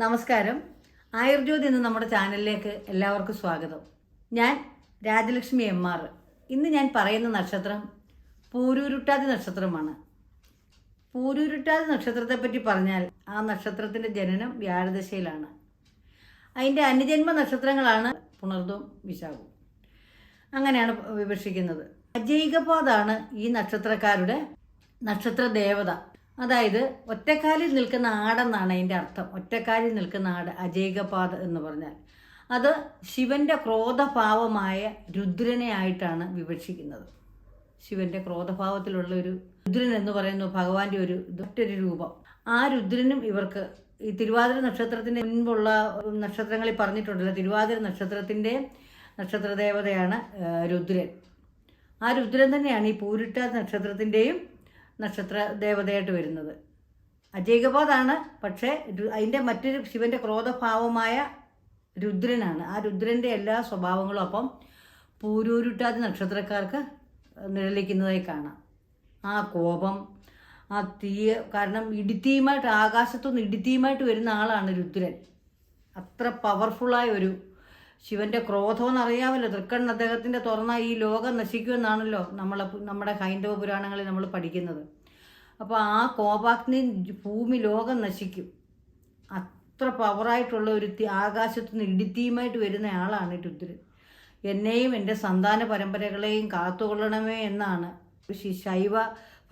നമസ്കാരം. ആയുർജ്യോതി എന്ന നമ്മുടെ ചാനലിലേക്ക് എല്ലാവർക്കും സ്വാഗതം. ഞാൻ രാജലക്ഷ്മി എം ആർ. ഇന്ന് ഞാൻ പറയുന്ന നക്ഷത്രം പൂരൂരുട്ടാതി നക്ഷത്രമാണ്. പൂരൂരുട്ടാതി നക്ഷത്രത്തെ പറ്റി പറഞ്ഞാൽ ആ നക്ഷത്രത്തിന്റെ ജനനം വ്യാഴദശയിലാണ്. അതിന്റെ അനുജന്മ നക്ഷത്രങ്ങളാണ് പുണർദും വിശാഖവും അങ്ങനെയാണ് വിവക്ഷിക്കുന്നത്. അജൈകപാതാണ് ഈ നക്ഷത്രക്കാരുടെ നക്ഷത്ര ദേവത അതായത് ഒറ്റക്കാലിൽ നിൽക്കുന്ന ആടെന്നാണ് അതിന്റെ അർത്ഥം. ഒറ്റക്കാലിൽ നിൽക്കുന്ന ആട് അജൈകപാത എന്ന് പറഞ്ഞാൽ. അത് ശിവന്റെ ക്രോധഭാവമായ രുദ്രനെ ആയിട്ടാണ് വിവക്ഷിക്കുന്നത്. ശിവന്റെ ക്രോധഭാവത്തിലുള്ള ഒരു രുദ്രൻ എന്ന് പറയുന്നു ഭഗവാന്റെ ഒരു മറ്റൊരു രൂപം. ആ രുദ്രനും ഇവർക്ക് ഈ തിരുവാതിര നക്ഷത്രത്തിന് മുൻപുള്ള നക്ഷത്രങ്ങളിൽ പറഞ്ഞിട്ടുണ്ടല്ലോ തിരുവാതിര നക്ഷത്രത്തിന്റെ നക്ഷത്രദേവതയാണ് രുദ്രൻ. ആ രുദ്രൻ തന്നെയാണ് ഈ പൂരിട്ട നക്ഷത്രത്തിന്റെയും നക്ഷത്ര ദേവതയായിട്ട് വരുന്നത്. അജൈകബോധാണ് പക്ഷേ അതിന്റെ മറ്റൊരു ശിവന്റെ ക്രോധഭാവമായ രുദ്രനാണ്. ആ രുദ്രന്റെ എല്ലാ സ്വഭാവങ്ങളും അപ്പം പൂരൂരുട്ടാതി നക്ഷത്രക്കാർക്ക് നിഴലിക്കുന്നതായി കാണാം. ആ കോപം ആ തീയ കാരണം ഇടിത്തീയുമായിട്ട് ആകാശത്തുനിന്ന് ഇടിത്തീയുമായിട്ട് വരുന്ന ആളാണ് രുദ്രൻ. അത്ര പവർഫുള്ളായ ഒരു ശിവന്റെ ക്രോധം എന്നറിയാമല്ലോ തൃക്കണ്ണ് അദ്ദേഹത്തിന്റെ തുറന്ന ഈ ലോകം നശിക്കുമെന്നാണല്ലോ നമ്മളെ നമ്മുടെ ഹൈന്ദവ പുരാണങ്ങളിൽ നമ്മൾ പഠിക്കുന്നത്. അപ്പോൾ ആ കോപാഗ്നി ഭൂമി ലോകം നശിക്കും. അത്ര പവറായിട്ടുള്ള ഒരു ആകാശത്തു നിന്ന് ഇടിത്തീയുമായിട്ട് വരുന്ന ആളാണ് രുദ്രൻ. എന്നെയും എന്റെ സന്താന പരമ്പരകളെയും കാത്തുകൊള്ളണമേ എന്നാണ്. ശൈവ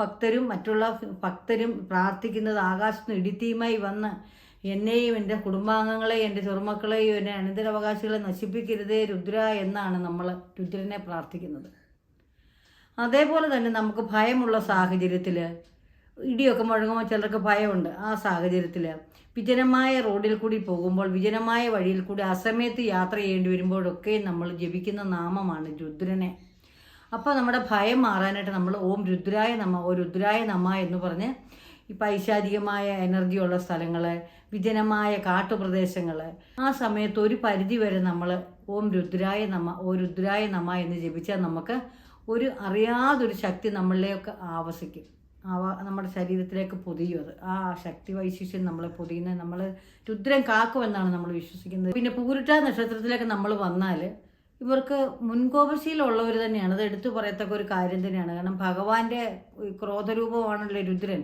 ഭക്തരും മറ്റുള്ള ഭക്തരും പ്രാർത്ഥിക്കുന്നത് ആകാശത്തുനിന്ന് ഇടിത്തീയുമായി വന്ന് എന്നെയും എന്റെ കുടുംബാംഗങ്ങളെയും എന്റെ ചെറുമക്കളെയും എന്റെ അനന്തരാവകാശികളെ നശിപ്പിക്കരുതേ രുദ്ര എന്നാണ് നമ്മൾ രുദ്രനെ പ്രാർത്ഥിക്കുന്നത്. അതേപോലെ തന്നെ നമുക്ക് ഭയമുള്ള സാഹചര്യത്തിൽ ഇടിയൊക്കെ മുഴങ്ങുമ്പോൾ ചിലർക്ക് ഭയമുണ്ട് ആ സാഹചര്യത്തിൽ. വിജനമായ റോഡിൽ കൂടി പോകുമ്പോൾ വിജനമായ വഴിയിൽ കൂടി അസമയത്ത് യാത്ര ചെയ്യേണ്ടി വരുമ്പോഴൊക്കെ നമ്മൾ ജപിക്കുന്ന നാമമാണ് രുദ്രനെ. അപ്പോൾ നമ്മുടെ ഭയം മാറാനായിട്ട് നമ്മൾ ഓം രുദ്രായ നമ ഓ രുദ്രായ നമ എന്ന് പറഞ്ഞ് ഈ പൈശാചികമായ എനർജിയുള്ള സ്ഥലങ്ങൾ വിജനമായ കാട്ടുപ്രദേശങ്ങൾ ആ സമയത്ത് ഒരു പരിധി വരെ നമ്മൾ ഓം രുദ്രായ നമ ഓ രുദ്രായ നമ എന്ന് ജപിച്ചാൽ നമുക്ക് ഒരു അറിയാതൊരു ശക്തി നമ്മളിലേക്ക് ആവസിക്കും. ആവ നമ്മുടെ ശരീരത്തിലേക്ക് പൊതിയും അത്. ആ ശക്തി വൈശിഷ്യം നമ്മളെ പൊതിയുന്നത് നമ്മൾ രുദ്രം കാക്കുമെന്നാണ് നമ്മൾ വിശ്വസിക്കുന്നത്. പിന്നെ പൂരിട്ട നക്ഷത്രത്തിലേക്ക് നമ്മൾ വന്നാൽ ഇവർക്ക് മുൻകോപശീലമുള്ളവർ തന്നെയാണ്. അത് എടുത്തു പറയത്തക്ക ഒരു കാര്യം തന്നെയാണ്. കാരണം ഭഗവാന്റെ ക്രോധരൂപമാണല്ലോ രുദ്രൻ.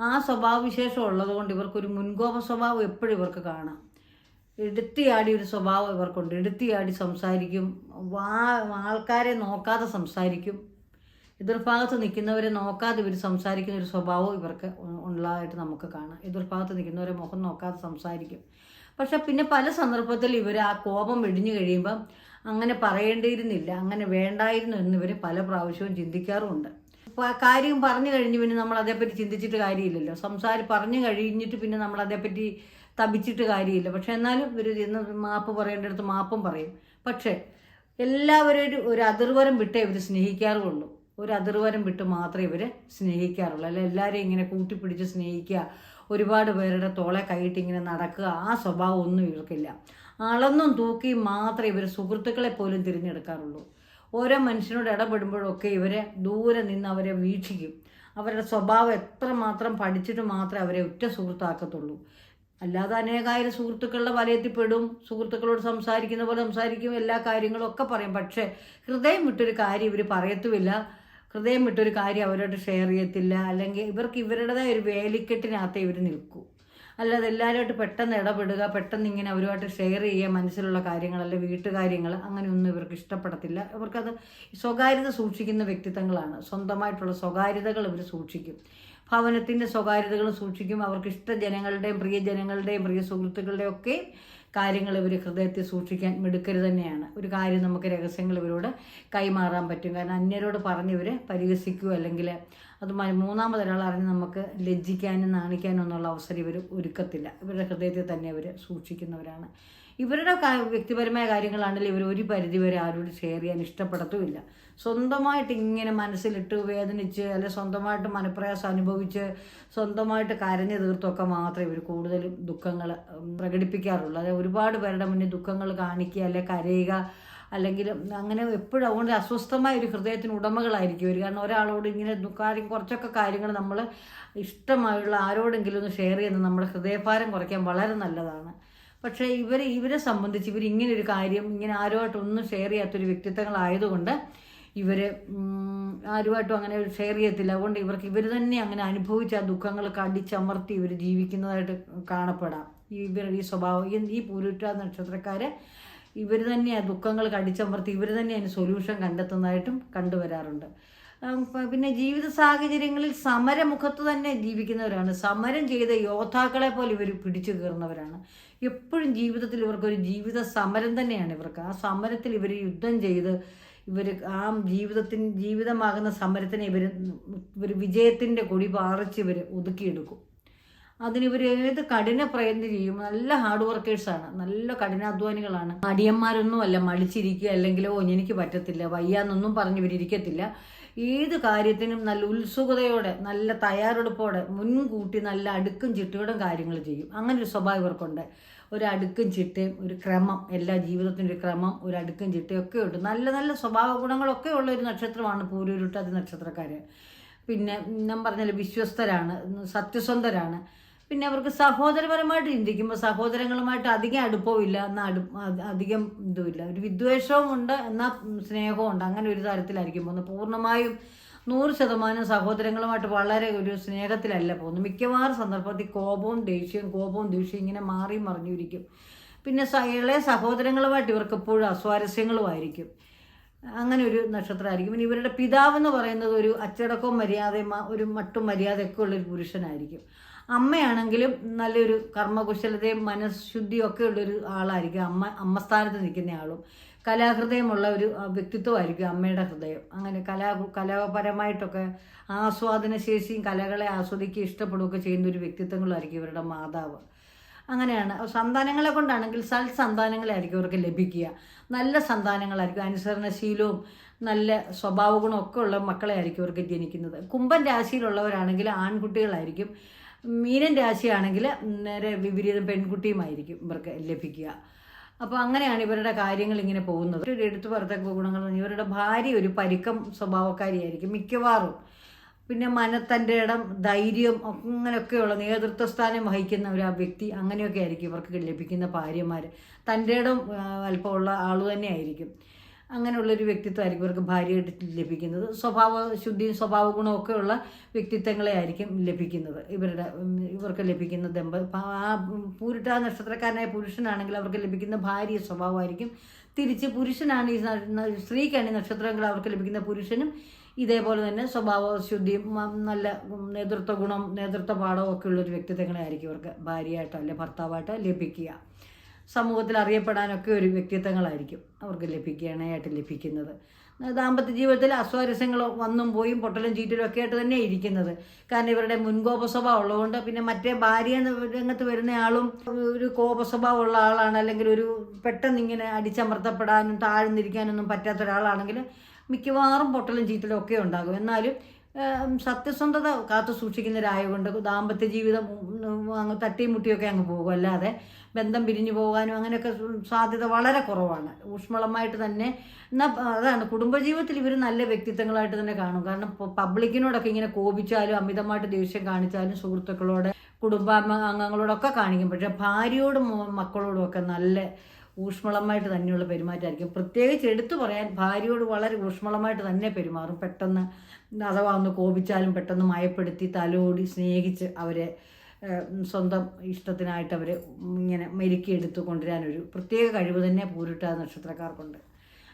ആ സ്വഭാവവിശേഷം ഉള്ളതുകൊണ്ട് ഇവർക്കൊരു മുൻകോപ സ്വഭാവം എപ്പോഴും ഇവർക്ക് കാണാം. എടുത്തിയാടി ഒരു സ്വഭാവം ഇവർക്കുണ്ട്. എടുത്തിയാടി സംസാരിക്കും. ആൾക്കാരെ നോക്കാതെ സംസാരിക്കും. എതിർഭാഗത്ത് നിൽക്കുന്നവരെ നോക്കാതെ ഇവർ സംസാരിക്കുന്ന ഒരു സ്വഭാവം ഇവർക്ക് ഉള്ളതായിട്ട് നമുക്ക് കാണാം. എതിർഭാഗത്ത് നിൽക്കുന്നവരെ മുഖം നോക്കാതെ സംസാരിക്കും. പക്ഷെ പിന്നെ പല സന്ദർഭത്തിൽ ഇവർ ആ കോപം വെടിഞ്ഞു കഴിയുമ്പം അങ്ങനെ പറയേണ്ടിയിരുന്നില്ല അങ്ങനെ വേണ്ടായിരുന്നു എന്നിവർ പല പ്രാവശ്യവും ചിന്തിക്കാറുമുണ്ട്. കാര്യം പറഞ്ഞു കഴിഞ്ഞ് പിന്നെ നമ്മൾ അതേപ്പറ്റി ചിന്തിച്ചിട്ട് കാര്യമില്ലല്ലോ. സംസാരം പറഞ്ഞു കഴിഞ്ഞിട്ട് പിന്നെ നമ്മൾ അതേപ്പറ്റി തപിച്ചിട്ട് കാര്യമില്ല. പക്ഷെ എന്നാലും ഇവർ മാപ്പ് പറയേണ്ടടുത്ത് മാപ്പും പറയും. പക്ഷേ എല്ലാവരും ഒരു അതിർവരം വിട്ടേ ഇവർ സ്നേഹിക്കാറുള്ളൂ ഒരു അതിർവരം വിട്ട് മാത്രമേ ഇവർ സ്നേഹിക്കാറുള്ളൂ. അല്ല എല്ലാവരെയും ഇങ്ങനെ കൂട്ടിപ്പിടിച്ച് സ്നേഹിക്കുക ഒരുപാട് പേരുടെ തോളെ കൈയിട്ട് ഇങ്ങനെ നടക്കുക ആ സ്വഭാവം ഒന്നും ഇവർക്കില്ല. അളന്നും തൂക്കി മാത്രമേ ഇവർ സുഹൃത്തുക്കളെ പോലും തിരഞ്ഞെടുക്കാറുള്ളൂ. ഓരോ മനുഷ്യനോട് ഇടപെടുമ്പോഴൊക്കെ ഇവരെ ദൂരെ നിന്ന് അവരെ വീക്ഷിക്കും. അവരുടെ സ്വഭാവം എത്ര മാത്രം പഠിച്ചിട്ട് മാത്രമേ അവരെ ഉറ്റ സുഹൃത്താക്കത്തുള്ളൂ. അല്ലാതെ അനേകായിരം സുഹൃത്തുക്കളുടെ വലയത്തിൽ പെടും സുഹൃത്തുക്കളോട് സംസാരിക്കുന്ന പോലെ സംസാരിക്കും എല്ലാ കാര്യങ്ങളും ഒക്കെ പറയും. പക്ഷേ ഹൃദയം വിട്ടൊരു കാര്യം ഇവർ പറയത്തുമില്ല. ഹൃദയം വിട്ടൊരു കാര്യം അവരോട് ഷെയർ ചെയ്യത്തില്ല. അല്ലെങ്കിൽ ഇവർക്ക് ഇവരുടേതായ ഒരു വേലിക്കെട്ടിനകത്ത് ഇവർ നിൽക്കൂ. അല്ലാതെ എല്ലാവരുമായിട്ട് പെട്ടെന്ന് ഇടപെടുക പെട്ടെന്ന് ഇങ്ങനെ അവരുമായിട്ട് ഷെയർ ചെയ്യുക മനസ്സിലുള്ള കാര്യങ്ങൾ അല്ലെ വീട്ടുകാര്യങ്ങൾ അങ്ങനെയൊന്നും ഇവർക്ക് ഇഷ്ടപ്പെടത്തില്ല. ഇവർക്കത് സ്വകാര്യത സൂക്ഷിക്കുന്ന വ്യക്തിത്വങ്ങളാണ്. സ്വന്തമായിട്ടുള്ള സ്വകാര്യതകൾ ഇവർ സൂക്ഷിക്കും. ഭവനത്തിന്റെ സ്വകാര്യതകളും സൂക്ഷിക്കും. അവർക്ക് ഇഷ്ട ജനങ്ങളുടെയും പ്രിയ ജനങ്ങളുടെയും പ്രിയ സുഹൃത്തുക്കളുടെയും ഒക്കെ കാര്യങ്ങൾ ഇവർ ഹൃദയത്തിൽ സൂക്ഷിക്കാൻ മിടുക്കരുത് തന്നെയാണ്. ഒരു കാര്യം നമുക്ക് രഹസ്യങ്ങൾ ഇവരോട് കൈമാറാൻ പറ്റും. കാരണം അന്യരോട് പറഞ്ഞ് ഇവരെ പരിഹസിക്കുകയോ അല്ലെങ്കിൽ അത് മൂന്നാമതൊരാൾ അറിഞ്ഞ് നമുക്ക് ലജ്ജിക്കാനും നാണിക്കാനും എന്നുള്ള അവസരം ഇവർ ഒരുക്കത്തില്ല. ഇവരുടെ ഹൃദയത്തിൽ തന്നെ അവർ സൂക്ഷിക്കുന്നവരാണ്. ഇവരുടെ വ്യക്തിപരമായ കാര്യങ്ങളാണെങ്കിൽ ഇവർ ഒരു പരിധിവരെ ആരോട് ഷെയർ ചെയ്യാൻ ഇഷ്ടപ്പെടത്തുമില്ല. സ്വന്തമായിട്ട് ഇങ്ങനെ മനസ്സിലിട്ട് വേദനിച്ച് അല്ലെ സ്വന്തമായിട്ട് മനപ്രയാസം അനുഭവിച്ച് സ്വന്തമായിട്ട് കരഞ്ഞു തീർത്തൊക്കെ മാത്രമേ ഇവർ കൂടുതലും ദുഃഖങ്ങൾ പ്രകടിപ്പിക്കാറുള്ളൂ. അതായത് ഒരുപാട് പേരുടെ മുന്നിൽ ദുഃഖങ്ങൾ കാണിക്കുക അല്ലെ കരയുക അല്ലെങ്കിൽ അങ്ങനെ എപ്പോഴും അതുകൊണ്ട് അസ്വസ്ഥമായ ഒരു ഹൃദയത്തിന് ഉടമകളായിരിക്കും ഒരു കാരണം ഒരാളോട് ഇങ്ങനെ കാര്യം കുറച്ചൊക്കെ കാര്യങ്ങൾ നമ്മൾ ഇഷ്ടമായുള്ള ആരോടെങ്കിലും ഒന്ന് ഷെയർ ചെയ്യുന്നത് നമ്മുടെ ഹൃദയഭാരം കുറയ്ക്കാൻ വളരെ നല്ലതാണ്. പക്ഷേ ഇവർ ഇവരെ സംബന്ധിച്ച് ഇവർ ഇങ്ങനെ ഒരു കാര്യം ഇങ്ങനെ ആരുമായിട്ടൊന്നും ഷെയർ ചെയ്യാത്തൊരു വ്യക്തിത്വങ്ങളായതുകൊണ്ട് ഇവർ ആരുമായിട്ടും അങ്ങനെ ഷെയർ ചെയ്യത്തില്ല. അതുകൊണ്ട് ഇവർക്ക് ഇവർ തന്നെ അങ്ങനെ അനുഭവിച്ച ആ ദുഃഖങ്ങൾ കടിച്ചമർത്തി ഇവർ ജീവിക്കുന്നതായിട്ട് കാണപ്പെടാം. ഇവരുടെ ഈ സ്വഭാവം ഈ പൂരൂറ്റ നക്ഷത്രക്കാർ ഇവർ തന്നെ ആ ദുഃഖങ്ങൾ കടിച്ചമർത്തി ഇവർ തന്നെ അതിന് സൊല്യൂഷൻ കണ്ടെത്തുന്നതായിട്ടും കണ്ടുവരാറുണ്ട്. പിന്നെ ജീവിത സാഹചര്യങ്ങളിൽ സമരമുഖത്ത് തന്നെ ജീവിക്കുന്നവരാണ്. സമരം ചെയ്ത യോദ്ധാക്കളെ പോലെ ഇവർ പിടിച്ചു കയറുന്നവരാണ്. എപ്പോഴും ജീവിതത്തിൽ ഇവർക്കൊരു ജീവിത സമരം തന്നെയാണ് ഇവർക്ക്. ആ സമരത്തിൽ ഇവർ യുദ്ധം ചെയ്ത് ഇവർ ആ ജീവിതത്തിന് ജീവിതമാകുന്ന സമരത്തിനെ ഇവർ ഇവർ വിജയത്തിന്റെ കൊടി പാറിച്ച് ഇവർ ഒതുക്കിയെടുക്കും. അതിന് ഇവർ ഏത് കഠിന പ്രയത്നം ചെയ്യും? നല്ല ഹാർഡ് വർക്കേഴ്സാണ് നല്ല കഠിനാധ്വാനികളാണ്. അടിയന്മാരൊന്നും അല്ല മടിച്ചിരിക്കുക അല്ലെങ്കിൽ ഓ എനിക്ക് പറ്റത്തില്ല വയ്യാന്നൊന്നും പറഞ്ഞു ഇവരിക്കത്തില്ല ഏത് കാര്യത്തിനും നല്ല ഉത്സുകതയോടെ നല്ല തയ്യാറെടുപ്പോടെ മുൻകൂട്ടി നല്ല അടുക്കും ചിട്ടയോടും കാര്യങ്ങൾ ചെയ്യും. അങ്ങനെ ഒരു സ്വഭാവം ഇവർക്കുണ്ട്. ഒരു അടുക്കും ചിട്ടയും ഒരു ക്രമം എല്ലാ ജീവിതത്തിന്റെ ഒരു ക്രമം ഒരു അടുക്കും ചിട്ടയും ഒക്കെ ഉണ്ട്. നല്ല നല്ല സ്വഭാവ ഗുണങ്ങളൊക്കെ ഉള്ള ഒരു നക്ഷത്രമാണ് പൂരൂരുട്ടാതി നക്ഷത്രക്കാർ പിന്നെ ഞാൻ പറഞ്ഞാൽ വിശ്വസ്തരാണ് സത്യസന്ധരാണ്. പിന്നെ അവർക്ക് സഹോദരപരമായിട്ട് ചിന്തിക്കുമ്പോൾ സഹോദരങ്ങളുമായിട്ട് അധികം അടുപ്പവും ഇല്ല എന്നാൽ അടു അധികം ഇതുമില്ല. ഒരു വിദ്വേഷവും ഉണ്ട് എന്നാൽ സ്നേഹവും ഉണ്ട്. അങ്ങനെ ഒരു തരത്തിലായിരിക്കും പോകുന്നത്. പൂർണമായും നൂറ് ശതമാനം സഹോദരങ്ങളുമായിട്ട് വളരെ ഒരു സ്നേഹത്തിലല്ല പോകുന്നത്. മിക്കവാറും സന്ദർഭത്തിൽ കോപവും ദേഷ്യവും കോപവും ദേഷ്യവും ഇങ്ങനെ മാറി മറിഞ്ഞിരിക്കും. പിന്നെ ഇളയ സഹോദരങ്ങളുമായിട്ട് ഇവർക്ക് എപ്പോഴും അസ്വാരസ്യങ്ങളുമായിരിക്കും. അങ്ങനെ ഒരു നക്ഷത്രമായിരിക്കും. പിന്നെ ഇവരുടെ പിതാവ് എന്ന് പറയുന്നത് ഒരു അച്ചടക്കവും മര്യാദയും ഒരു മട്ടും മര്യാദയൊക്കെ ഉള്ളൊരു പുരുഷനായിരിക്കും. അമ്മയാണെങ്കിലും നല്ലൊരു കർമ്മകുശലതയും മനഃശുദ്ധിയും ഒക്കെ ഉള്ളൊരു ആളായിരിക്കും. അമ്മ അമ്മ സ്ഥാനത്ത് നിൽക്കുന്ന ആളും കലാഹൃദയമുള്ള ഒരു വ്യക്തിത്വമായിരിക്കും അമ്മയുടെ ഹൃദയം. അങ്ങനെ കലാ കലാപരമായിട്ടൊക്കെ ആസ്വാദന ശേഷിയും കലകളെ ആസ്വദിക്കുകയും ഇഷ്ടപ്പെടുകയൊക്കെ ചെയ്യുന്ന ഒരു വ്യക്തിത്വങ്ങളായിരിക്കും ഇവരുടെ മാതാവ്. അങ്ങനെയാണ്. സന്താനങ്ങളെ കൊണ്ടാണെങ്കിൽ സൽ സന്താനങ്ങളായിരിക്കും ഇവർക്ക് ലഭിക്കുക. നല്ല സന്താനങ്ങളായിരിക്കും. അനുസരണശീലവും നല്ല സ്വഭാവ ഗുണമൊക്കെ ഉള്ള മക്കളെ ആയിരിക്കും ഇവർക്ക് ജനിക്കുന്നത്. കുംഭൻ രാശിയിലുള്ളവരാണെങ്കിൽ ആൺകുട്ടികളായിരിക്കും. മീനൻ രാശിയാണെങ്കിൽ നേരെ വിപരീതം പെൺകുട്ടിയുമായിരിക്കും ഇവർക്ക് ലഭിക്കുക. അപ്പോൾ അങ്ങനെയാണ് ഇവരുടെ കാര്യങ്ങൾ ഇങ്ങനെ പോകുന്നത്. ഒരു എടുത്തു പറത്തക്ക ഗുണങ്ങൾ ഇവരുടെ ഭാര്യ ഒരു പരിക്കം സ്വഭാവക്കാരിയായിരിക്കും മിക്കവാറും. പിന്നെ മനത്തന്റെ ഇടം ധൈര്യം അങ്ങനെയൊക്കെയുള്ള നേതൃത്വ സ്ഥാനം വഹിക്കുന്ന ഒരു വ്യക്തി അങ്ങനെയൊക്കെ ആയിരിക്കും ഇവർക്ക് ലഭിക്കുന്ന ഭാര്യമാർ തന്റെ ഇടം അല്പമുള്ള ആൾ തന്നെ ആയിരിക്കും അങ്ങനെയുള്ളൊരു വ്യക്തിത്വമായിരിക്കും ഇവർക്ക് ഭാര്യയായിട്ട് ലഭിക്കുന്നത്. സ്വഭാവ ശുദ്ധിയും സ്വഭാവ ഗുണമൊക്കെ ഉള്ള വ്യക്തിത്വങ്ങളെ ആയിരിക്കും ലഭിക്കുന്നത്. ഇവരുടെ ഇവർക്ക് ലഭിക്കുന്ന ദമ്പ ആ പൂരിട്ട നക്ഷത്രക്കാരനായ പുരുഷനാണെങ്കിൽ അവർക്ക് ലഭിക്കുന്ന ഭാര്യ സ്വഭാവമായിരിക്കും. തിരിച്ച് പുരുഷനാണ് ഈ സ്ത്രീക്കാണ് നക്ഷത്രങ്ങൾ അവർക്ക് ലഭിക്കുന്ന പുരുഷനും ഇതേപോലെ തന്നെ സ്വഭാവ ശുദ്ധിയും നല്ല നേതൃത്വ ഗുണം നേതൃത്വ പാഠവും ഒക്കെ ഉള്ളൊരു വ്യക്തിത്വങ്ങളെ ആയിരിക്കും ഇവർക്ക് ഭാര്യയായിട്ടോ അല്ലെ ഭർത്താവായിട്ടോ ലഭിക്കുക. സമൂഹത്തിൽ അറിയപ്പെടാനൊക്കെ ഒരു വ്യക്തിത്വങ്ങളായിരിക്കും അവർക്ക് ലഭിക്കാനായിട്ട് ലഭിക്കുന്നത്. ദാമ്പത്യ ജീവിതത്തിൽ അസ്വാരസ്യങ്ങൾ വന്നും പോയും പൊട്ടലും ചീറ്റലും ഒക്കെ ആയിട്ട് തന്നെ ഇരിക്കുന്നത്. കാരണം ഇവരുടെ മുൻകോപ സ്വഭാവം ഉള്ളതുകൊണ്ട് പിന്നെ മറ്റേ ഭാര്യ രംഗത്ത് വരുന്ന ആളും ഒരു കോപ സ്വഭാവം ഉള്ള ആളാണ് അല്ലെങ്കിൽ ഒരു പെട്ടെന്ന് ഇങ്ങനെ അടിച്ചമർത്തപ്പെടാനും താഴ്ന്നിരിക്കാനൊന്നും പറ്റാത്ത ഒരാളാണെങ്കിൽ മിക്കവാറും പൊട്ടലും ചീറ്റലും ഒക്കെ ഉണ്ടാകും. എന്നാലും സത്യസന്ധത കാത്തു സൂക്ഷിക്കുന്നവരായതുകൊണ്ട് ദാമ്പത്യ ജീവിതം അങ്ങ് തട്ടിയും മുട്ടിയൊക്കെ അങ്ങ് പോകും. അല്ലാതെ ബന്ധം പിരിഞ്ഞു പോകാനും അങ്ങനെയൊക്കെ സാധ്യത വളരെ കുറവാണ്. ഊഷ്മളമായിട്ട് തന്നെ എന്നാൽ അതാണ്. കുടുംബജീവിതത്തിൽ ഇവർ നല്ല വ്യക്തിത്വങ്ങളായിട്ട് തന്നെ കാണും. കാരണം പബ്ലിക്കിനോടൊക്കെ ഇങ്ങനെ കോപിച്ചാലും അമിതമായിട്ട് ദേഷ്യം കാണിച്ചാലും സുഹൃത്തുക്കളോട് കുടുംബാംഗങ്ങളോടൊക്കെ കാണിക്കും. പക്ഷേ ഭാര്യയോടും മക്കളോടും ഒക്കെ നല്ല ഊഷ്മളമായിട്ട് തന്നെയുള്ള പെരുമാറ്റമായിരിക്കും. പ്രത്യേകിച്ച് എടുത്തു പറയാൻ ഭാര്യയോട് വളരെ ഊഷ്മളമായിട്ട് തന്നെ പെരുമാറും. പെട്ടെന്ന് അഥവാ ഒന്ന് കോപിച്ചാലും പെട്ടെന്ന് മയപ്പെടുത്തി തലോടി സ്നേഹിച്ച് അവരെ സ്വന്തം ഇഷ്ടത്തിനായിട്ട് അവർ ഇങ്ങനെ മെരുക്കിയെടുത്ത് കൊണ്ടുവരാനൊരു പ്രത്യേക കഴിവ് തന്നെ പൂരിട്ട നക്ഷത്രക്കാർക്കുണ്ട്.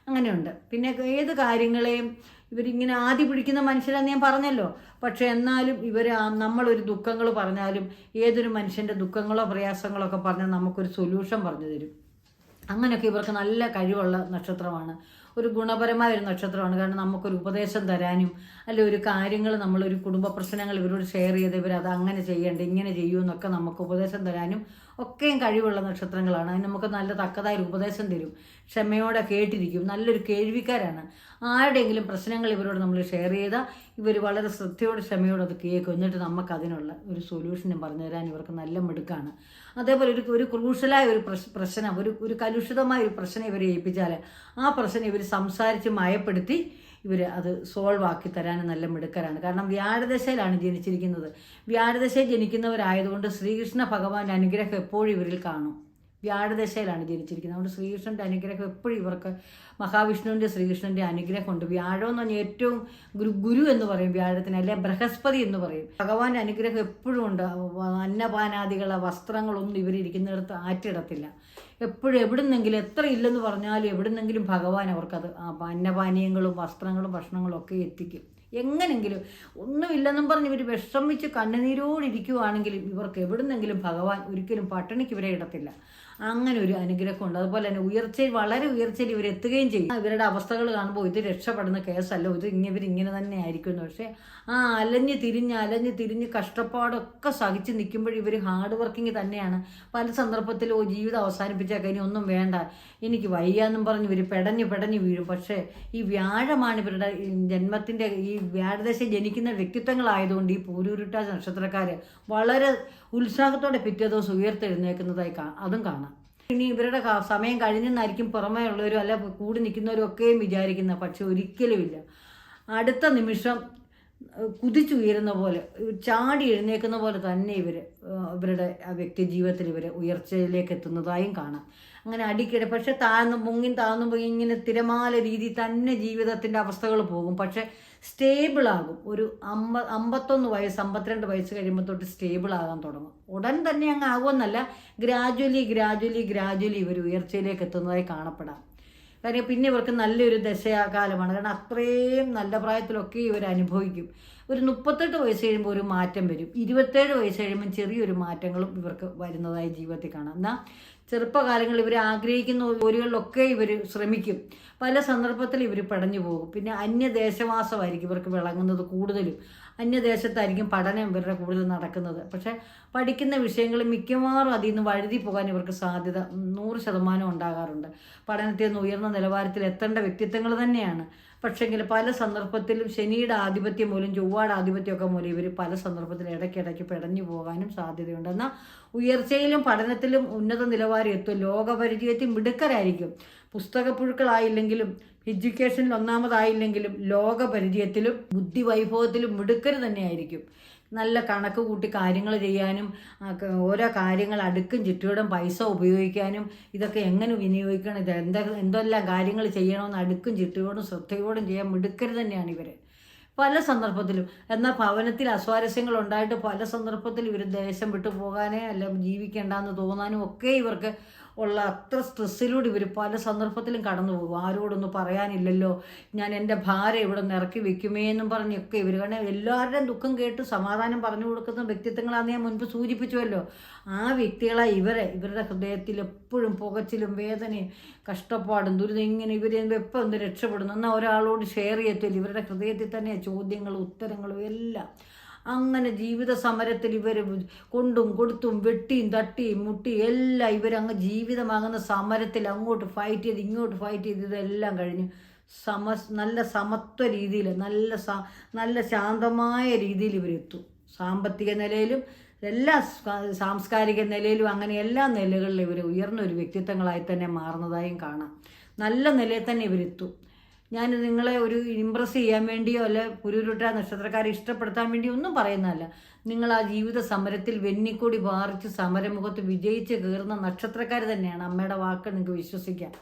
അങ്ങനെയുണ്ട്. പിന്നെ ഏത് കാര്യങ്ങളെയും ഇവരിങ്ങനെ ആദ്യ പിടിക്കുന്ന മനുഷ്യരാന്ന് ഞാൻ പറഞ്ഞല്ലോ. പക്ഷെ എന്നാലും ഇവർ നമ്മളൊരു ദുഃഖങ്ങൾ പറഞ്ഞാലും ഏതൊരു മനുഷ്യന്റെ ദുഃഖങ്ങളോ പ്രയാസങ്ങളോ ഒക്കെ പറഞ്ഞാൽ നമുക്കൊരു സൊല്യൂഷൻ പറഞ്ഞു തരും. അങ്ങനെയൊക്കെ ഇവർക്ക് നല്ല കഴിവുള്ള നക്ഷത്രമാണ്. ഒരു ഗുണപരമായ ഒരു നക്ഷത്രമാണ്. കാരണം നമുക്കൊരു ഉപദേശം തരാനും അല്ലെ ഒരു കാര്യങ്ങൾ നമ്മളൊരു കുടുംബ പ്രശ്നങ്ങൾ ഇവരോട് ഷെയർ ചെയ്ത് ഇവർ അത് അങ്ങനെ ചെയ്യേണ്ട ഇങ്ങനെ ചെയ്യൂ എന്നൊക്കെ നമുക്ക് ഉപദേശം തരാനും ഒക്കെയും കഴിവുള്ള നക്ഷത്രങ്ങളാണ്. അതിന് നമുക്ക് നല്ല തക്കതായ ഒരു ഉപദേശം തരും. ക്ഷമയോടെ കേട്ടിരിക്കും. നല്ലൊരു കേൾവിക്കാരാണ്. ആരുടെയെങ്കിലും പ്രശ്നങ്ങൾ ഇവരോട് നമ്മൾ ഷെയർ ചെയ്താൽ ഇവർ വളരെ ശ്രദ്ധയോടെ ക്ഷമയോടെ അത് കേൾക്കും. എന്നിട്ട് നമുക്ക് അതിനുള്ള ഒരു സൊല്യൂഷനും പറഞ്ഞു തരാൻ ഇവർക്ക് നല്ല മെടുക്കാണ്. അതേപോലെ ഒരു ഒരു ക്രൂഷ്യലായ ഒരു പ്രശ്നം ഒരു ഒരു കലുഷിതമായ ഒരു പ്രശ്നം ഇവരെ ഏൽപ്പിച്ചാൽ ആ പ്രശ്നം ഇവർ സംസാരിച്ച് മയപ്പെടുത്തി ഇവർ അത് സോൾവ് ആക്കി തരാൻ നല്ല മിടുക്കരാണ്. കാരണം വ്യാഴദശയിലാണ് ജനിച്ചിരിക്കുന്നത്. വ്യാഴദശയിൽ ജനിക്കുന്നവരായതുകൊണ്ട് ശ്രീകൃഷ്ണ ഭഗവാന്റെ അനുഗ്രഹം എപ്പോഴും ഇവരിൽ കാണും. വ്യാഴദശയിലാണ് ജനിച്ചിരിക്കുന്നത്. അതുകൊണ്ട് ശ്രീകൃഷ്ണന്റെ അനുഗ്രഹം എപ്പോഴും ഇവർക്ക് മഹാവിഷ്ണുവിന്റെ ശ്രീകൃഷ്ണന്റെ അനുഗ്രഹമുണ്ട്. വ്യാഴം എന്ന് പറഞ്ഞാൽ ഏറ്റവും ഗുരു ഗുരു എന്ന് പറയും വ്യാഴത്തിന് അല്ലെ ബൃഹസ്പതി എന്ന് പറയും. ഭഗവാന്റെ അനുഗ്രഹം എപ്പോഴും ഉണ്ട്. അന്നപാനാദികളെ വസ്ത്രങ്ങളൊന്നും ഇവരിയ്ക്കുന്നിടത്ത് ആറ്റിടത്തില്ല. എപ്പോഴും എവിടുന്നെങ്കിലും എത്ര ഇല്ലെന്ന് പറഞ്ഞാലും എവിടുന്നെങ്കിലും ഭഗവാൻ അവർക്കത് അന്നപാനീയങ്ങളും വസ്ത്രങ്ങളും ഭക്ഷണങ്ങളും ഒക്കെ എത്തിക്കും. എങ്ങനെങ്കിലും ഒന്നുമില്ലെന്നും പറഞ്ഞ് ഇവർ വിഷമിച്ച് കണ്ണുനീരോടിരിക്കുവാണെങ്കിലും ഇവർക്ക് എവിടുന്നെങ്കിലും ഭഗവാൻ ഒരിക്കലും പട്ടിണിക്ക് ഇവരെ ഇടത്തില്ല. അങ്ങനെ ഒരു അനുഗ്രഹമുണ്ട്. അതുപോലെ തന്നെ ഉയർച്ചയിൽ വളരെ ഉയർച്ചയിൽ ഇവർ എത്തുകയും ചെയ്യും. ഇവരുടെ അവസ്ഥകൾ കാണുമ്പോൾ ഇത് രക്ഷപ്പെടുന്ന കേസല്ല. ഇത് ഇങ്ങനെ ഇവരിങ്ങനെ തന്നെ ആയിരിക്കുന്നു പക്ഷേ ആ അലഞ്ഞ് തിരിഞ്ഞ് അലഞ്ഞ് തിരിഞ്ഞ് കഷ്ടപ്പാടൊക്കെ സഹിച്ച് നിൽക്കുമ്പോൾ ഇവർ ഹാർഡ് വർക്കിംഗ് തന്നെയാണ്. പല സന്ദർഭത്തിലും ജീവിതം അവസാനിപ്പിച്ചാൽ ഇനി ഒന്നും വേണ്ട. എനിക്ക് വയ്യാന്നും പറഞ്ഞ് ഇവർ പെടഞ്ഞ് പെടഞ്ഞ് വീഴും. പക്ഷേ ഈ വ്യാഴമാണ് ഇവരുടെ ജന്മത്തിന്റെ ഈ വ്യാഴദശ ജനിക്കുന്ന വ്യക്തിത്വങ്ങളായതുകൊണ്ട് ഈ പൂരൂരുട്ട നക്ഷത്രക്കാർ വളരെ ഉത്സാഹത്തോടെ പിറ്റേ ദിവസം ഉയർത്തെഴുന്നേക്കുന്നതായി കാ അതും കാണാം. ഇനി ഇവരുടെ സമയം കഴിഞ്ഞെന്നായിരിക്കും പുറമേ ഉള്ളവരും അല്ല കൂടി നിൽക്കുന്നവരും ഒക്കെയും വിചാരിക്കുന്ന പക്ഷെ ഒരിക്കലുമില്ല അടുത്ത നിമിഷം കുതിച്ചുയരുന്ന പോലെ ചാടി എഴുന്നേക്കുന്ന പോലെ തന്നെ ഇവർ ഇവരുടെ വ്യക്തി ജീവിതത്തിൽ ഇവർ ഉയർച്ചയിലേക്ക് എത്തുന്നതായും കാണാം. അങ്ങനെ അടിക്കട. പക്ഷെ താഴ്ന്നു പൊങ്ങി താഴ്ന്നു പോയി ഇങ്ങനെ തിരമാല രീതി തന്നെ ജീവിതത്തിന്റെ അവസ്ഥകൾ പോകും. പക്ഷെ സ്റ്റേബിൾ ആകും. ഒരു അമ്പ അമ്പത്തൊന്ന് വയസ്സ് അമ്പത്തിരണ്ട് വയസ്സ് കഴിയുമ്പോൾ തൊട്ട് സ്റ്റേബിൾ ആകാൻ തുടങ്ങും. ഉടൻ തന്നെ അങ്ങ് ആകുമെന്നല്ല ഗ്രാജുവലി ഗ്രാജുവലി ഗ്രാജുവലി ഇവർ ഉയർച്ചയിലേക്ക് എത്തുന്നതായി കാണപ്പെടാം. കാര്യം പിന്നെ ഇവർക്ക് നല്ലൊരു ദശയാകാലമാണ് കാരണം അത്രയും നല്ല പ്രായത്തിലൊക്കെ ഇവർ അനുഭവിക്കും. ഒരു മുപ്പത്തെട്ട് വയസ്സ് കഴിയുമ്പോൾ ഒരു മാറ്റം വരും. ഇരുപത്തേഴ് വയസ്സ് കഴിയുമ്പോൾ ചെറിയൊരു മാറ്റങ്ങളും ഇവർക്ക് വരുന്നതായി ജീവിതത്തിൽ കാണാം. എന്നാൽ ചെറുപ്പകാലങ്ങളിൽ ഇവർ ആഗ്രഹിക്കുന്ന ജോലികളിലൊക്കെ ഇവർ ശ്രമിക്കും. പല സന്ദർഭത്തിൽ ഇവർ പടഞ്ഞു പോകും. പിന്നെ അന്യദേശവാസമായിരിക്കും ഇവർക്ക് വിളങ്ങുന്നത് കൂടുതലും. അന്യദേശത്തായിരിക്കും പഠനം ഇവരുടെ കൂടുതൽ നടക്കുന്നത്. പക്ഷേ പഠിക്കുന്ന വിഷയങ്ങൾ മിക്കവാറും അതിൽ നിന്ന് വഴുതി പോകാൻ ഇവർക്ക് സാധ്യത നൂറ് ശതമാനം ഉണ്ടാകാറുണ്ട്. പഠനത്തിൽ നിന്ന് ഉയർന്ന നിലവാരത്തിൽ എത്തേണ്ട വ്യക്തിത്വങ്ങൾ തന്നെയാണ്. പക്ഷേങ്കിൽ പല സന്ദർഭത്തിലും ശനിയുടെ ആധിപത്യം മൂലം ചൊവ്വാടെ ആധിപത്യമൊക്കെ മൂലം ഇവർ പല സന്ദർഭത്തിലും ഇടയ്ക്കിടയ്ക്ക് പിടഞ്ഞു പോകാനും സാധ്യതയുണ്ട്. എന്നാൽ ഉയർച്ചയിലും പഠനത്തിലും ഉന്നത നിലവാരം എത്തും. ലോകപരിചയത്തിൽ മിടുക്കരായിരിക്കും. പുസ്തകപ്പുഴുക്കളായില്ലെങ്കിലും എഡ്യൂക്കേഷനിൽ ഒന്നാമതായില്ലെങ്കിലും ലോകപരിചയത്തിലും ബുദ്ധിവൈഭവത്തിലും മിടുക്കർ തന്നെയായിരിക്കും. നല്ല കണക്ക് കൂട്ടി കാര്യങ്ങൾ ചെയ്യാനും ഓരോ കാര്യങ്ങൾ അടുക്കും ചുറ്റോടും പൈസ ഉപയോഗിക്കാനും ഇതൊക്കെ എങ്ങനെ വിനിയോഗിക്കണം ഇത് എന്താ എന്തെല്ലാം കാര്യങ്ങൾ ചെയ്യണമെന്ന് അടുക്കും ചിട്ടയോടും ശ്രദ്ധയോടും ചെയ്യാൻ മിടുക്കരുത് തന്നെയാണ് ഇവർ പല സന്ദർഭത്തിലും എന്നാൽ ഭവനത്തിൽ അസ്വാരസ്യങ്ങൾ ഉണ്ടായിട്ട് പല സന്ദർഭത്തിൽ ഇവർ ദേശം വിട്ടു പോകാനേ അല്ല ജീവിക്കേണ്ടെന്ന് തോന്നാനും ഒക്കെ ഇവർക്ക് ഉള്ള അത്ര സ്ട്രെസ്സിലൂടെ ഇവർ പല സന്ദർഭത്തിലും കടന്നു പോകും. ആരോടൊന്നും പറയാനില്ലല്ലോ. ഞാൻ എന്റെ ഭാര്യ ഇവിടെ നിറക്കി വെക്കുമേ എന്നും പറഞ്ഞൊക്കെ ഇവർ കാരണം എല്ലാവരുടെയും ദുഃഖം കേട്ട് സമാധാനം പറഞ്ഞു കൊടുക്കുന്ന വ്യക്തിത്വങ്ങളാന്ന് ഞാൻ മുൻപ് സൂചിപ്പിച്ചുവല്ലോ. ആ വ്യക്തികളെ ഇവരെ. ഇവരുടെ ഹൃദയത്തിൽ എപ്പോഴും പുകച്ചിലും വേദനയും കഷ്ടപ്പാടും ദുരിതം ഇങ്ങനെ ഇവർ എപ്പോൾ ഒന്ന് രക്ഷപ്പെടുന്നു? എന്നാൽ ഒരാളോട് ഷെയർ ചെയ്യത്തില്ല? ഇവരുടെ ഹൃദയത്തിൽ തന്നെ ചോദ്യങ്ങളും ഉത്തരങ്ങളും എല്ലാം. അങ്ങനെ ജീവിത സമരത്തിൽ ഇവർ കൊണ്ടും കൊടുത്തും വെട്ടിയും തട്ടിയും മുട്ടിയും എല്ലാം ഇവരങ്ങ് ജീവിതമാകുന്ന സമരത്തിൽ അങ്ങോട്ട് ഫൈറ്റ് ചെയ്ത് ഇങ്ങോട്ട് ഫൈറ്റ് ചെയ്ത് ഇതെല്ലാം കഴിഞ്ഞ് സമ നല്ല സമത്വ രീതിയിൽ നല്ല നല്ല ശാന്തമായ രീതിയിൽ ഇവരെത്തും. സാമ്പത്തിക നിലയിലും എല്ലാ സാംസ്കാരിക നിലയിലും അങ്ങനെ എല്ലാ നിലകളിലും ഇവർ ഉയർന്ന ഒരു വ്യക്തിത്വങ്ങളായി തന്നെ മാറുന്നതായും കാണാം. നല്ല നിലയിൽ തന്നെ ഇവരെത്തും. ഞാൻ നിങ്ങളെ ഒരു ഇമ്പ്രസ് ചെയ്യാൻ വേണ്ടിയോ അല്ലെ പുരുരുട്ട നക്ഷത്രക്കാരെ ഇഷ്ടപ്പെടുത്താൻ വേണ്ടിയോ ഒന്നും പറയുന്നതല്ല. നിങ്ങൾ ആ ജീവിത സമരത്തിൽ വെന്നിക്കൂടി പാറിച്ച് സമരമുഖത്ത് വിജയിച്ച് കയറുന്ന നക്ഷത്രക്കാർ തന്നെയാണ്. അമ്മയുടെ വാക്ക് നിങ്ങൾക്ക് വിശ്വസിക്കാം.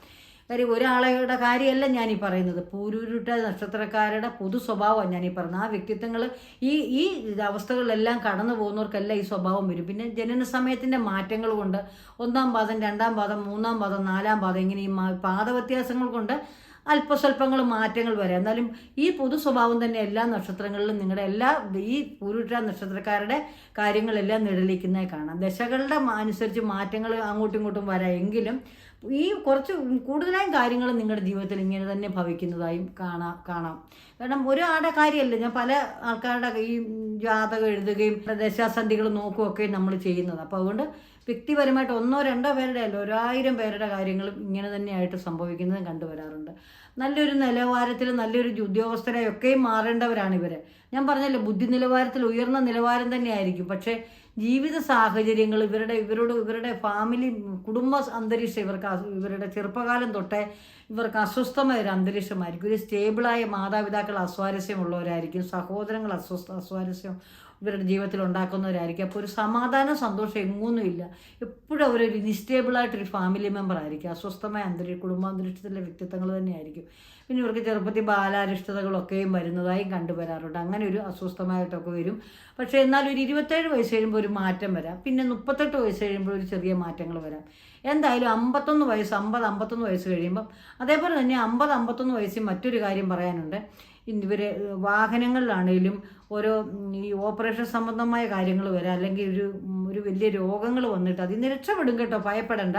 കാര്യം ഒരാളുടെ കാര്യമല്ല ഞാനീ പറയുന്നത്. പൂരുരുട്ട നക്ഷത്രക്കാരുടെ പൊതു സ്വഭാവമാണ് ഞാനീ പറയുന്നത്. ആ വ്യക്തിത്വങ്ങൾ ഈ ഈ അവസ്ഥകളിലെല്ലാം കടന്നു പോകുന്നവർക്കെല്ലാം ഈ സ്വഭാവം വരും. പിന്നെ ജനന സമയത്തിന്റെ മാറ്റങ്ങൾ കൊണ്ട് ഒന്നാം പാദം രണ്ടാം പാദം മൂന്നാം പാദം നാലാം പാദം ഇങ്ങനെ ഈ പാദവ്യത്യാസങ്ങൾ കൊണ്ട് അല്പസ്വല്പങ്ങൾ മാറ്റങ്ങൾ വരാം. എന്നാലും ഈ പൊതു സ്വഭാവം തന്നെ എല്ലാ നക്ഷത്രങ്ങളിലും നിങ്ങളുടെ എല്ലാ ഈ പൂരുട്ട നക്ഷത്രക്കാരുടെ കാര്യങ്ങളെല്ലാം നിഴലിക്കുന്നതായി കാണാം. ദശകളുടെ അനുസരിച്ച് മാറ്റങ്ങൾ അങ്ങോട്ടും ഇങ്ങോട്ടും വരാം. എങ്കിലും ഈ കുറച്ച് കൂടുതലായും കാര്യങ്ങൾ നിങ്ങളുടെ ജീവിതത്തിൽ ഇങ്ങനെ തന്നെ ഭവിക്കുന്നതായും കാണാം കാണാം. കാരണം ഒരാളുടെ കാര്യമല്ല. ഞാൻ പല ആൾക്കാരുടെ ഈ ജാതകം എഴുതുകയും ദശാസന്ധികൾ നോക്കുകയൊക്കെ നമ്മൾ ചെയ്യുന്നത്. അപ്പോൾ അതുകൊണ്ട് വ്യക്തിപരമായിട്ട് ഒന്നോ രണ്ടോ പേരുടെ അല്ല ഒരായിരം പേരുടെ കാര്യങ്ങളും ഇങ്ങനെ തന്നെയായിട്ട് സംഭവിക്കുന്നതും കണ്ടുവരാറുണ്ട് നല്ലൊരു നിലവാരത്തിൽ നല്ലൊരു ഉദ്യോഗസ്ഥരെയൊക്കെയും മാറേണ്ടവരാണ് ഇവരെ. ഞാൻ പറഞ്ഞല്ലോ ബുദ്ധി നിലവാരത്തിൽ ഉയർന്ന നിലവാരം തന്നെയായിരിക്കും. പക്ഷേ ജീവിത സാഹചര്യങ്ങൾ ഇവരുടെ ഇവരോട് ഇവരുടെ ഫാമിലി കുടുംബ അന്തരീക്ഷം ഇവർക്ക് ഇവരുടെ ചെറുപ്പകാലം തൊട്ടേ ഇവർക്ക് അസ്വസ്ഥമായ ഒരു അന്തരീക്ഷമായിരിക്കും. ഒരു സ്റ്റേബിളായ മാതാപിതാക്കൾ അസ്വാരസ്യമുള്ളവരായിരിക്കും സഹോദരങ്ങൾ അസ്വസ്ഥ അസ്വാരസ്യം ഇവരുടെ ജീവിതത്തിൽ ഉണ്ടാക്കുന്നവരായിരിക്കും അപ്പോൾ ഒരു സമാധാനം സന്തോഷം എങ്ങൊന്നുമില്ല. എപ്പോഴും അവരൊരു ഇൻസ്റ്റേബിളായിട്ടൊരു ഫാമിലി മെമ്പർ ആയിരിക്കും. അസ്വസ്ഥമായ അന്തരീക്ഷ കുടുംബാന്തരീക്ഷത്തിലെ വ്യക്തിത്വങ്ങൾ തന്നെയായിരിക്കും. പിന്നെ ഇവർക്ക് ചെറുപ്പത്തിൽ ബാലാരിഷ്ടതകളൊക്കെയും വരുന്നതായും കണ്ടുവരാറുണ്ട്. അങ്ങനെ ഒരു അസ്വസ്ഥമായിട്ടൊക്കെ വരും. പക്ഷേ എന്നാൽ ഒരു ഇരുപത്തേഴ് വയസ്സ് കഴിയുമ്പോൾ ഒരു മാറ്റം വരാം. പിന്നെ മുപ്പത്തെട്ട് വയസ്സ് കഴിയുമ്പോൾ ഒരു ചെറിയ മാറ്റങ്ങൾ വരാം. എന്തായാലും അമ്പത്തൊന്ന് വയസ്സ് അമ്പത് അമ്പത്തൊന്ന് വയസ്സ് കഴിയുമ്പം അതേപോലെ തന്നെ അമ്പത് അമ്പത്തൊന്ന് വയസ്സിൽ മറ്റൊരു കാര്യം പറയാനുണ്ട്. ഇവർ വാഹനങ്ങളിലാണേലും ഓരോ ഈ ഓപ്പറേഷൻ സംബന്ധമായ കാര്യങ്ങൾ വരാം അല്ലെങ്കിൽ ഒരു ഒരു വലിയ രോഗങ്ങൾ വന്നിട്ട് അതിൽ നിന്ന് രക്ഷപ്പെടും കേട്ടോ ഭയപ്പെടേണ്ട.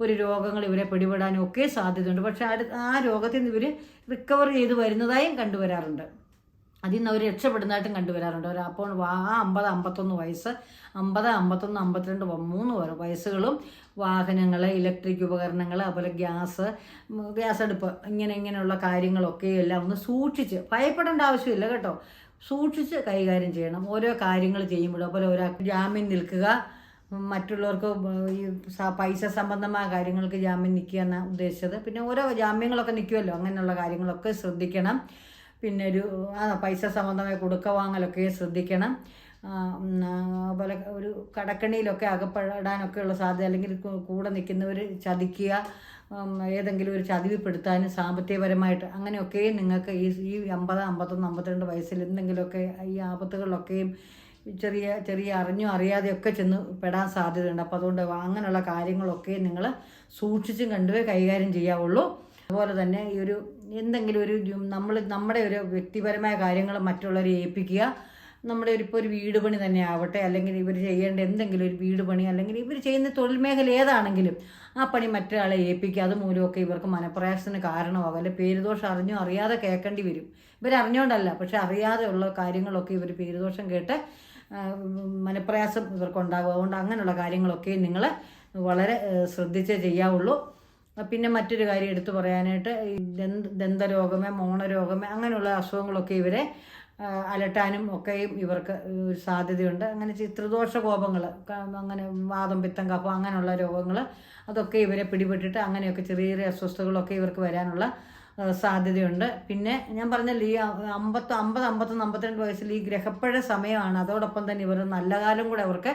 ഒരു രോഗങ്ങൾ ഇവരെ പിടിപെടാനും ഒക്കെ സാധ്യതയുണ്ട്. പക്ഷെ ആ രോഗത്തിൽ നിന്ന് ഇവർ റിക്കവർ ചെയ്ത് വരുന്നതായും കണ്ടുവരാറുണ്ട്. അതിൽ നിന്ന് അവർ രക്ഷപ്പെടുന്നതായിട്ടും കണ്ടുവരാറുണ്ട്. അവർ അപ്പോൾ ആ അമ്പത് അമ്പത്തൊന്ന് വയസ്സ് അമ്പത് അമ്പത്തൊന്ന് അമ്പത്തിരണ്ട് മൂന്ന് വയസ്സുകളും വാഹനങ്ങൾ ഇലക്ട്രിക് ഉപകരണങ്ങൾ അതുപോലെ ഗ്യാസ് ഗ്യാസ് അടുപ്പ് ഇങ്ങനെ ഇങ്ങനെയുള്ള കാര്യങ്ങളൊക്കെ എല്ലാം ഒന്ന് സൂക്ഷിച്ച് ഭയപ്പെടേണ്ട ആവശ്യമില്ല കേട്ടോ. സൂക്ഷിച്ച് കൈകാര്യം ചെയ്യണം. ഓരോ കാര്യങ്ങൾ ചെയ്യുമ്പോഴും അതുപോലെ ഒരാൾക്ക് ജാമ്യം നിൽക്കുക മറ്റുള്ളവർക്ക് ഈ പൈസ സംബന്ധമായ കാര്യങ്ങൾക്ക് ജാമ്യം നിൽക്കുക എന്നാണ് ഉദ്ദേശിച്ചത്. പിന്നെ ഓരോ ജാമ്യങ്ങളൊക്കെ നിൽക്കുമല്ലോ അങ്ങനെയുള്ള കാര്യങ്ങളൊക്കെ ശ്രദ്ധിക്കണം. പിന്നെ ഒരു പൈസ സംബന്ധമായ കൊടുക്ക വാങ്ങലൊക്കെ ശ്രദ്ധിക്കണം അതുപോലെ ഒരു കടക്കണിയിലൊക്കെ അകപ്പെടാനൊക്കെയുള്ള സാധ്യത അല്ലെങ്കിൽ കൂടെ നിൽക്കുന്നവർ ചതിക്കുക ഏതെങ്കിലും ഒരു ചതിവിപ്പെടുത്താനും സാമ്പത്തികപരമായിട്ട് അങ്ങനെയൊക്കെ നിങ്ങൾക്ക് ഈ ഈ അമ്പത് അമ്പത്തൊന്ന് അമ്പത്തിരണ്ട് വയസ്സിൽ എന്തെങ്കിലുമൊക്കെ ഈ ആപത്തുകളിലൊക്കെയും ചെറിയ ചെറിയ അറിഞ്ഞോ അറിയാതെയൊക്കെ ചെന്ന് പെടാൻ സാധ്യതയുണ്ട്. അപ്പോൾ അതുകൊണ്ട് അങ്ങനെയുള്ള കാര്യങ്ങളൊക്കെ നിങ്ങൾ സൂക്ഷിച്ചും കണ്ടുവേ കൈകാര്യം ചെയ്യാവുള്ളൂ. അതുപോലെ തന്നെ ഈ ഒരു എന്തെങ്കിലും ഒരു നമ്മൾ നമ്മുടെ ഒരു വ്യക്തിപരമായ കാര്യങ്ങൾ മറ്റുള്ളവരെ ഏൽപ്പിക്കുക. നമ്മുടെ ഒരു ഇപ്പോൾ ഒരു വീട് പണി തന്നെ ആവട്ടെ അല്ലെങ്കിൽ ഇവർ ചെയ്യേണ്ട എന്തെങ്കിലും ഒരു വീട് പണി അല്ലെങ്കിൽ ഇവർ ചെയ്യുന്ന തൊഴിൽ മേഖല ഏതാണെങ്കിലും ആ പണി മറ്റൊരാളെ ഏൽപ്പിക്കുക. അതുമൂലമൊക്കെ ഇവർക്ക് മനപ്രയാസത്തിന് കാരണമാകും അല്ലെ പേരുദോഷം അറിഞ്ഞോ അറിയാതെ കേൾക്കേണ്ടി വരും. ഇവരറിഞ്ഞോണ്ടല്ല പക്ഷെ അറിയാതെ ഉള്ള കാര്യങ്ങളൊക്കെ ഇവർ പേരുദോഷം കേട്ട് മനപ്രയാസം ഇവർക്കുണ്ടാകും. അതുകൊണ്ട് അങ്ങനെയുള്ള കാര്യങ്ങളൊക്കെ നിങ്ങൾ വളരെ ശ്രദ്ധിച്ചേ ചെയ്യാവുള്ളൂ. പിന്നെ മറ്റൊരു കാര്യം എടുത്തു പറയാനായിട്ട് ദന്തരോഗമേ മോണരോഗമേ അങ്ങനെയുള്ള അസുഖങ്ങളൊക്കെ ഇവരെ അലട്ടാനും ഒക്കെയും ഇവർക്ക് ഒരു സാധ്യതയുണ്ട്. അങ്ങനെ ചിത്രദോഷ കോപങ്ങൾ അങ്ങനെ വാദം പിത്തം കഫം അങ്ങനെയുള്ള രോഗങ്ങൾ അതൊക്കെ ഇവരെ പിടിപെട്ടിട്ട് അങ്ങനെയൊക്കെ ചെറിയ ചെറിയ അസ്വസ്ഥതകളൊക്കെ ഇവർക്ക് വരാനുള്ള സാധ്യതയുണ്ട്. പിന്നെ ഞാൻ പറഞ്ഞല്ലോ ഈ അമ്പത്ത് അമ്പത് അമ്പത്തൊന്ന് അമ്പത്തിരണ്ട് വയസ്സിൽ ഈ ഗ്രഹപ്പഴ സമയമാണ്. അതോടൊപ്പം തന്നെ ഇവർ നല്ല കാലം കൂടെ അവർക്ക്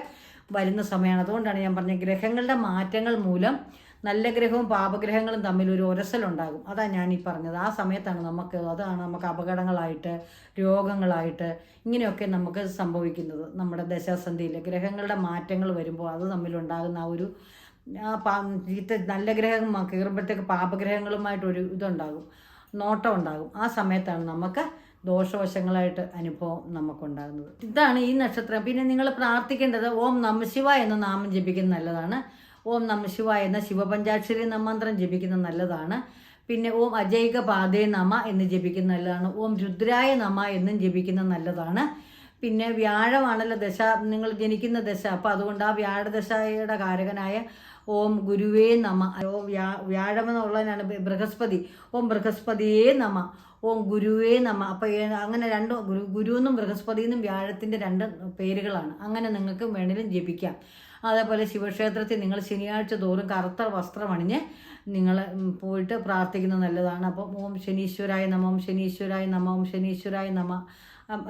വരുന്ന സമയമാണ്. അതുകൊണ്ടാണ് ഞാൻ പറഞ്ഞത് ഗ്രഹങ്ങളുടെ മാറ്റങ്ങൾ മൂലം നല്ല ഗ്രഹവും പാപഗ്രഹങ്ങളും തമ്മിൽ ഒരു ഉരസലുണ്ടാകും അതാണ് ഞാൻ ഈ പറഞ്ഞത്. ആ സമയത്താണ് നമുക്ക് അതാണ് നമുക്ക് അപകടങ്ങളായിട്ട് രോഗങ്ങളായിട്ട് ഇങ്ങനെയൊക്കെ നമുക്ക് സംഭവിക്കുന്നത്. നമ്മുടെ ദശാസന്ധിയിൽ ഗ്രഹങ്ങളുടെ മാറ്റങ്ങൾ വരുമ്പോൾ അത് തമ്മിലുണ്ടാകുന്ന ആ ഒരു ചീത്ത നല്ല ഗ്രഹം കയറുമ്പോഴത്തേക്ക് പാപഗ്രഹങ്ങളുമായിട്ടൊരു ഇതുണ്ടാകും നോട്ടം ഉണ്ടാകും. ആ സമയത്താണ് നമുക്ക് ദോഷവശങ്ങളായിട്ട് അനുഭവം നമുക്കുണ്ടാകുന്നത്. ഇതാണ് ഈ നക്ഷത്രം. പിന്നെ നിങ്ങൾ പ്രാർത്ഥിക്കേണ്ടത് ഓം നമശിവ എന്ന നാമം ജപിക്കുന്നത് നല്ലതാണ്. ഓം നമ ശിവായ എന്ന ശിവപഞ്ചാക്ഷരി മന്ത്രം ജപിക്കുന്നത് നല്ലതാണ്. പിന്നെ ഓം അജൈക പാതേ നമ എന്ന് ജപിക്കുന്നത് നല്ലതാണ്. ഓം രുദ്രായ നമ എന്നും ജപിക്കുന്നത് നല്ലതാണ്. പിന്നെ വ്യാഴമാണല്ലോ ദശ. നിങ്ങൾ ജനിക്കുന്ന ദശ. അപ്പം അതുകൊണ്ട് ആ വ്യാഴദശയുടെ കാരകനായ ഓം ഗുരുവേ നമ. ഓ വ്യാ വ്യാഴമെന്നുള്ളതിനാണ് എന്നുള്ളതിനാണ് ബൃഹസ്പതി. ഓം ബൃഹസ്പതിയേ നമ. ഓം ഗുരുവേ നമ. അപ്പം അങ്ങനെ രണ്ട് ഗുരു ഗുരു എന്നും ബൃഹസ്പതി എന്നും വ്യാഴത്തിന്റെ രണ്ട് പേരുകളാണ്. അങ്ങനെ നിങ്ങൾക്ക് വേണമെങ്കിലും ജപിക്കാം. അതേപോലെ ശിവക്ഷേത്രത്തിൽ നിങ്ങൾ ശനിയാഴ്ച തോറും കറുത്ത വസ്ത്രം അണിഞ്ഞ് നിങ്ങൾ പോയിട്ട് പ്രാർത്ഥിക്കുന്നത് നല്ലതാണ്. അപ്പം ഓം ശനീശ്വരായ നമ ഓം ശനീശ്വരായ നമ ഓം ശനീശ്വരായ നമ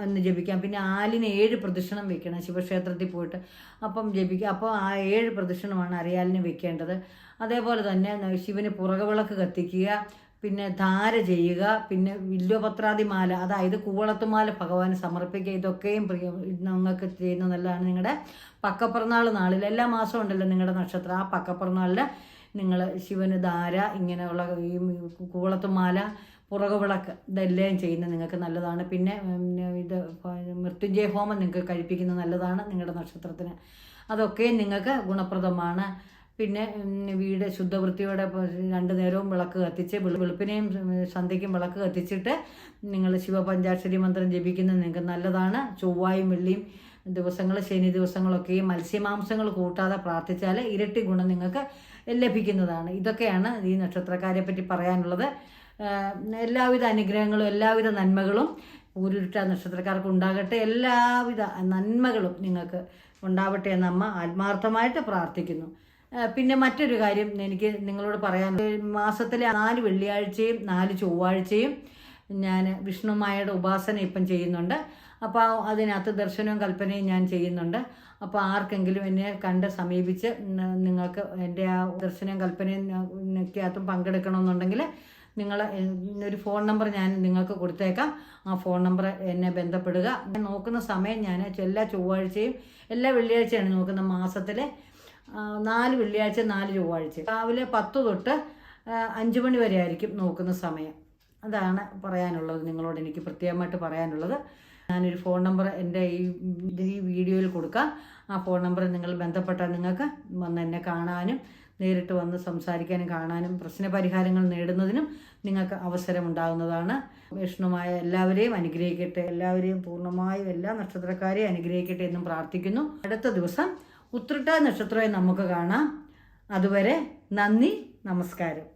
എന്ന് ജപിക്കാം. പിന്നെ ആലിന് ഏഴ് പ്രദക്ഷിണം വെക്കണം ശിവക്ഷേത്രത്തിൽ പോയിട്ട്. അപ്പം ജപിക്കുക അപ്പോൾ ആ ഏഴ് പ്രദക്ഷിണമാണ് അറിയാലിന് വെക്കേണ്ടത്. അതേപോലെ തന്നെ ശിവന് പുറകുവിളക്ക് കത്തിക്കുക പിന്നെ ധാര ചെയ്യുക പിന്നെ വില്വപത്രാതിമാല അതായത് കൂവളത്തുമാല ഭഗവാന് സമർപ്പിക്കുക ഇതൊക്കെയും പ്രിയ നിങ്ങൾക്ക് ചെയ്യുന്ന നല്ലതാണ്. നിങ്ങളുടെ പക്കപ്പിറന്നാൾ നാളിൽ എല്ലാ മാസവും ഉണ്ടല്ലോ നിങ്ങളുടെ നക്ഷത്രം ആ പക്കപ്പിറന്നാളിൽ നിങ്ങൾ ശിവന് ധാര ഇങ്ങനെയുള്ള ഈ കൂവളത്തുമാല പുറകുവിളക്ക് ഇതെല്ലാം ചെയ്യുന്നത് നിങ്ങൾക്ക് നല്ലതാണ്. പിന്നെ ഇത് മൃത്യുഞ്ജയ ഹോമം നിങ്ങൾക്ക് കഴിപ്പിക്കുന്നത് നല്ലതാണ് നിങ്ങളുടെ നക്ഷത്രത്തിന്. അതൊക്കെ നിങ്ങൾക്ക് ഗുണപ്രദമാണ്. പിന്നെ വീട് ശുദ്ധവൃത്തിയോടെ രണ്ടു നേരവും വിളക്ക് കത്തിച്ച് വെളു- വെളുപ്പിനെയും സന്ധ്യയ്ക്കും വിളക്ക് കത്തിച്ചിട്ട് നിങ്ങൾ ശിവപഞ്ചാക്ഷരി മന്ത്രം ജപിക്കുന്നത് നിങ്ങൾക്ക് നല്ലതാണ്. ചൊവ്വായും വെള്ളിയും ദിവസങ്ങൾ ശനി ദിവസങ്ങളൊക്കെയും മത്സ്യമാംസങ്ങൾ കൂട്ടാതെ പ്രാർത്ഥിച്ചാൽ ഇരട്ടി ഗുണം നിങ്ങൾക്ക് ലഭിക്കുന്നതാണ്. ഇതൊക്കെയാണ് ഈ നക്ഷത്രക്കാരെ പറ്റി പറയാനുള്ളത് എല്ലാവിധ അനുഗ്രഹങ്ങളും എല്ലാവിധ നന്മകളും ഊരുരുട്ട നക്ഷത്രക്കാർക്ക് ഉണ്ടാകട്ടെ. എല്ലാവിധ നന്മകളും നിങ്ങൾക്ക് ഉണ്ടാവട്ടെ എന്ന് അമ്മ ആത്മാർത്ഥമായിട്ട് പ്രാർത്ഥിക്കുന്നു. പിന്നെ മറ്റൊരു കാര്യം എനിക്ക് നിങ്ങളോട് പറയാൻ മാസത്തിലെ നാല് വെള്ളിയാഴ്ചയും നാല് ചൊവ്വാഴ്ചയും ഞാൻ വിഷ്ണുമായയുടെ ഉപാസന ഇപ്പം ചെയ്യുന്നുണ്ട്. അപ്പോൾ അതിനകത്ത് ദർശനവും കൽപ്പനയും ഞാൻ ചെയ്യുന്നുണ്ട്. അപ്പോൾ ആർക്കെങ്കിലും എന്നെ കണ്ട് സമീപിച്ച് നിങ്ങൾക്ക് എന്റെ ആ ദർശനവും കൽപ്പനയും ഒക്കെയകത്തും പങ്കെടുക്കണമെന്നുണ്ടെങ്കിൽ നിങ്ങൾ ഒരു ഫോൺ നമ്പർ ഞാൻ നിങ്ങൾക്ക് കൊടുത്തേക്കാം. ആ ഫോൺ നമ്പർ എന്നെ ബന്ധപ്പെടുക. നോക്കുന്ന സമയം ഞാൻ എല്ലാ ചൊവ്വാഴ്ചയും എല്ലാ വെള്ളിയാഴ്ചയാണ് നോക്കുന്ന മാസത്തിലെ നാല് വെള്ളിയാഴ്ച നാല് ചൊവ്വാഴ്ച. രാവിലെ പത്ത് തൊട്ട് അഞ്ച് മണി വരെ ആയിരിക്കും നോക്കുന്ന സമയം. അതാണ് പറയാനുള്ളത്. നിങ്ങളോട് എനിക്ക് പ്രത്യേകമായിട്ട് പറയാനുള്ളത്. ഞാനൊരു ഫോൺ നമ്പർ എന്റെ ഈ ഈ വീഡിയോയിൽ കൊടുക്കാം. ആ ഫോൺ നമ്പർ നിങ്ങൾ ബന്ധപ്പെട്ടാൽ നിങ്ങൾക്ക് വന്ന് എന്നെ കാണാനും നേരിട്ട് വന്ന് സംസാരിക്കാനും കാണാനും പ്രശ്ന പരിഹാരങ്ങൾ നേടുന്നതിനും നിങ്ങൾക്ക് അവസരമുണ്ടാകുന്നതാണ്. വിഷ്ണുമായ എല്ലാവരെയും അനുഗ്രഹിക്കട്ടെ. എല്ലാവരെയും പൂർണമായും എല്ലാ നക്ഷത്രക്കാരെയും അനുഗ്രഹിക്കട്ടെ എന്നും പ്രാർത്ഥിക്കുന്നു. അടുത്ത ദിവസം ഉത്രട്ട നക്ഷത്രമായി നമുക്ക് കാണാം. അതുവരെ നന്ദി നമസ്കാരം.